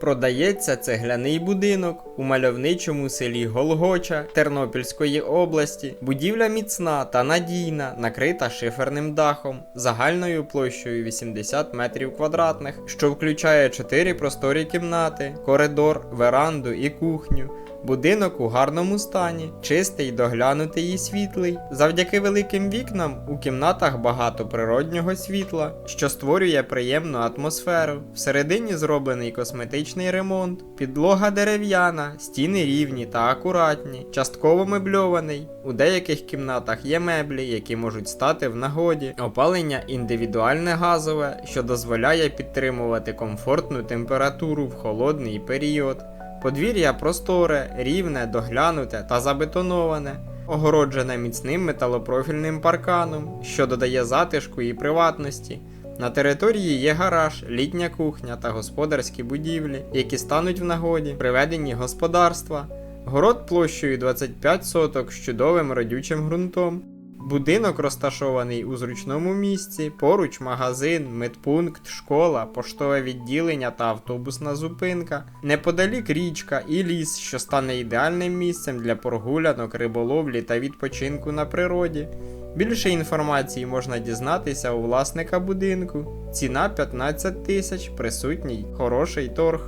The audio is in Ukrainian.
Продається цегляний будинок у мальовничому селі Голгоча Тернопільської області. Будівля міцна та надійна, накрита шиферним дахом, загальною площею 80 метрів квадратних, що включає 4 просторі кімнати, коридор, веранду і кухню. Будинок у гарному стані, чистий, доглянутий і світлий. Завдяки великим вікнам у кімнатах багато природнього світла, що створює приємну атмосферу. Всередині зроблений косметичний ремонт, підлога дерев'яна, стіни рівні та акуратні, частково мебльований. У деяких кімнатах є меблі, які можуть стати в нагоді. Опалення індивідуальне газове, що дозволяє підтримувати комфортну температуру в холодний період. Подвір'я просторе, рівне, доглянуте та забетоноване, огороджене міцним металопрофільним парканом, що додає затишку і приватності. На території є гараж, літня кухня та господарські будівлі, які стануть в нагоді, приведені господарства, город площею 25 соток з чудовим родючим ґрунтом. Будинок розташований у зручному місці, поруч магазин, медпункт, школа, поштове відділення та автобусна зупинка. Неподалік річка і ліс, що стане ідеальним місцем для прогулянок, риболовлі та відпочинку на природі. Більше інформації можна дізнатися у власника будинку. Ціна 15 тисяч, присутній хороший торг.